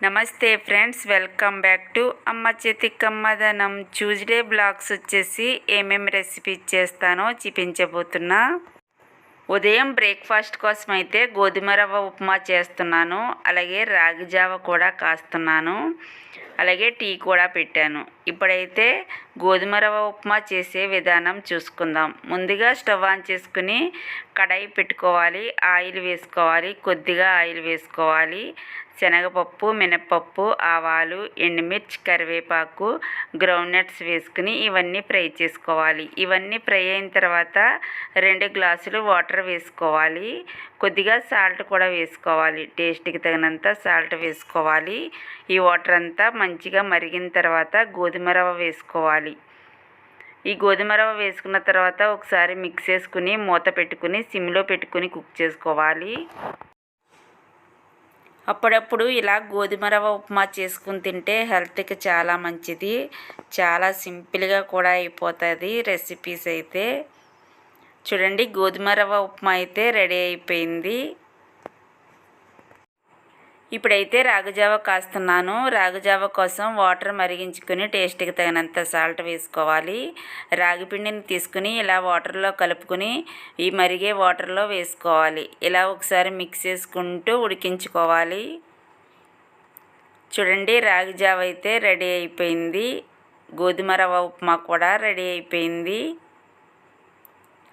నమస్తే friends welcome back to అమ్మ చేతికమ్మ ధనం ట్యూస్డే బ్లాగ్స్ వచ్చేసి ఏమేమి రెసిపీ చేస్తానో చూపించబోతున్నా. ఉదయం బ్రేక్ఫాస్ట్ కోసం అయితే గోధుమ రవ్వ ఉప్మా చేస్తున్నాను అలాగే రాగి జావ కూడా కాస్తున్నాను. అలాగే టీ కూడా పెట్టాను. ఇప్పుడైతే గోధుమ రవ్వ ఉప్మా చేసే విధానం చూసుకుందాం. ముందుగా స్టవ్ ఆన్ చేసుకుని కడాయి పెట్టుకోవాలి ఆయిల్ వేసుకోవాలి కొద్దిగా ఆయిల్ వేసుకోవాలి. శనగపప్పు మినప్పప్పు ఆవాలు ఎండుమిర్చి కరివేపాకు గ్రౌండ్నట్స్ వేసుకుని ఇవన్నీ ఫ్రై చేసుకోవాలి. ఇవన్నీ ఫ్రై అయిన తర్వాత రెండు గ్లాసులు వాటర్ వేసుకోవాలి. కొద్దిగా సాల్ట్ కూడా వేసుకోవాలి. టేస్ట్కి తగినంత సాల్ట్ వేసుకోవాలి. ఈ వాటర్ అంతా మంచిగా మరిగిన తర్వాత గోధుమ రవ్వ వేసుకోవాలి. ఈ గోధుమ రవ్వ వేసుకున్న తర్వాత ఒకసారి మిక్స్ చేసుకుని మూత పెట్టుకుని సిమ్లో పెట్టుకుని కుక్ చేసుకోవాలి. అప్పుడప్పుడు ఇలా గోధుమ రవ్వ ఉప్మా చేసుకుని తింటే హెల్త్కి చాలా మంచిది. చాలా సింపుల్గా కూడా అయిపోతుంది రెసిపీస్ అయితే. చూడండి గోధుమ రవ్వ ఉప్మా అయితే రెడీ అయిపోయింది. ఇప్పుడైతే రాగుజావ కాస్తున్నాను. రాగుజావ కోసం వాటర్ మరిగించుకుని టేస్ట్కి తగినంత సాల్ట్ వేసుకోవాలి. రాగి పిండిని తీసుకుని ఇలా వాటర్లో కలుపుకుని ఈ మరిగే వాటర్లో వేసుకోవాలి. ఇలా ఒకసారి మిక్స్ చేసుకుంటూ ఉడికించుకోవాలి. చూడండి రాగి జావ అయితే రెడీ అయిపోయింది. గోధుమ రవ్వ ఉప్మా కూడా రెడీ అయిపోయింది.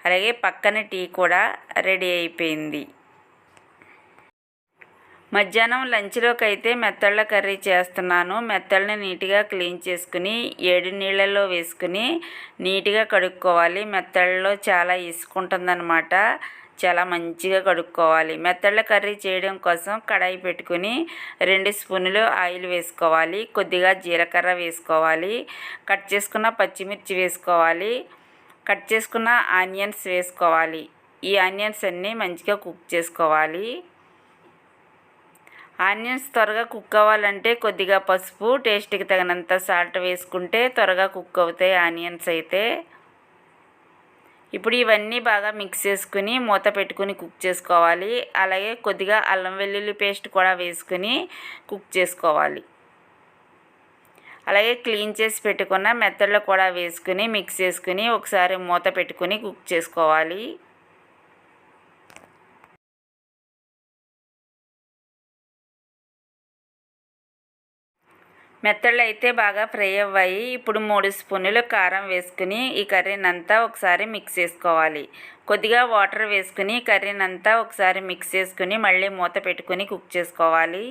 అలాగే పక్కన టీ కూడా రెడీ అయిపోయింది. మధ్యాహ్నం లంచ్లోకి అయితే మెత్తళ్ళ కర్రీ చేస్తున్నాను. మెత్తళ్ళని నీట్గా క్లీన్ చేసుకుని ఏడు నీళ్ళల్లో వేసుకుని నీట్గా కడుక్కోవాలి. మెత్తళ్ళలో చాలా ఇసుకుంటుందన్నమాట చాలా మంచిగా కడుక్కోవాలి. మెత్తళ్ళ కర్రీ చేయడం కోసం కడాయి పెట్టుకుని రెండు స్పూన్లు ఆయిల్ వేసుకోవాలి. కొద్దిగా జీలకర్ర వేసుకోవాలి. కట్ చేసుకున్న పచ్చిమిర్చి వేసుకోవాలి. కట్ చేసుకున్న ఆనియన్స్ వేసుకోవాలి. ఈ ఆనియన్స్ అన్నీ మంచిగా కుక్ చేసుకోవాలి. ఆనియన్స్ త్వరగా కుక్ అవ్వాలంటే కొద్దిగా పసుపు టేస్ట్కి తగినంత సాల్ట్ వేసుకుంటే త్వరగా కుక్ అవుతాయి ఆనియన్స్ అయితే. ఇప్పుడు ఇవన్నీ బాగా మిక్స్ చేసుకుని మూత పెట్టుకుని కుక్ చేసుకోవాలి. అలాగే కొద్దిగా అల్లం వెల్లుల్లి పేస్ట్ కూడా వేసుకుని కుక్ చేసుకోవాలి. అలాగే క్లీన్ చేసి పెట్టుకున్న మెత్తల్లో కూడా వేసుకుని మిక్స్ చేసుకుని ఒకసారి మూత పెట్టుకుని కుక్ చేసుకోవాలి. మెత్తళ్ళు అయితే బాగా ఫ్రై అవ్వాయి. ఇప్పుడు మూడు స్పూన్లు కారం వేసుకుని ఈ కర్రీని అంతా ఒకసారి మిక్స్ చేసుకోవాలి. కొద్దిగా వాటర్ వేసుకుని కర్రీని అంతా ఒకసారి మిక్స్ చేసుకుని మళ్ళీ మూత పెట్టుకుని కుక్ చేసుకోవాలి.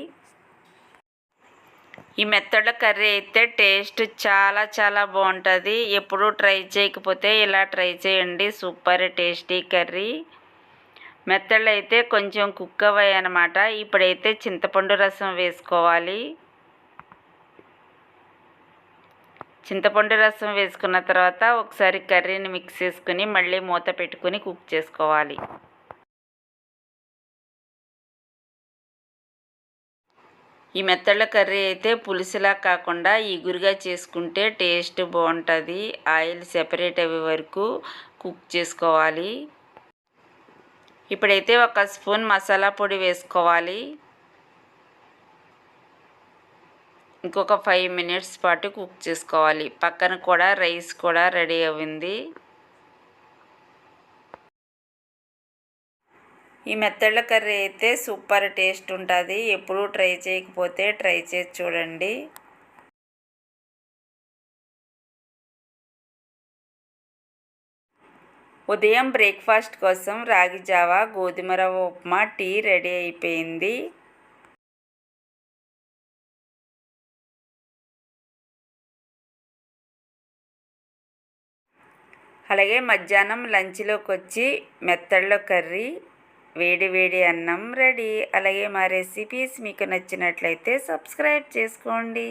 ఈ మెత్తళ్ళ కర్రీ అయితే టేస్ట్ చాలా చాలా బాగుంటుంది. ఎప్పుడు ట్రై చేయకపోతే ఇలా ట్రై చేయండి. Super tasty curry. మెత్తళ్ళు అయితే కొంచెం కుక్ అవ్వాయి అనమాట ఇప్పుడైతే చింతపండు రసం వేసుకోవాలి. చింతపండు రసం వేసుకున్న తర్వాత ఒకసారి కర్రీని మిక్స్ చేసుకుని మళ్ళీ మూత పెట్టుకుని కుక్ చేసుకోవాలి. ఈ మెత్తళ్ళ కర్రీ అయితే పులుసులా కాకుండా ఈగురుగా చేసుకుంటే టేస్ట్ బాగుంటుంది. ఆయిల్ సెపరేట్ అయ్యే వరకు కుక్ చేసుకోవాలి. ఇప్పుడైతే ఒక స్పూన్ మసాలా పొడి వేసుకోవాలి. ఇంకొక ఫైవ్ మినిట్స్ పాటు కుక్ చేసుకోవాలి. పక్కన కూడా రైస్ కూడా రెడీ అయింది ఈ మెత్తళ్ళ కర్రీ అయితే సూపర్ టేస్ట్ ఉంటుంది. ఎప్పుడూ ట్రై చేయకపోతే ట్రై చేసి చూడండి. ఉదయం బ్రేక్ఫాస్ట్ కోసం రాగి జావా గోధుమ రవ్వ ఉప్మా టీ రెడీ అయిపోయింది. అలాగే మధ్యాహ్నం లంచ్లోకి వచ్చి మెత్తళ్ళ కర్రీ వేడి వేడి అన్నం రెడీ. అలాగే మా రెసిపీస్ మీకు నచ్చినట్లయితే సబ్స్క్రైబ్ చేసుకోండి.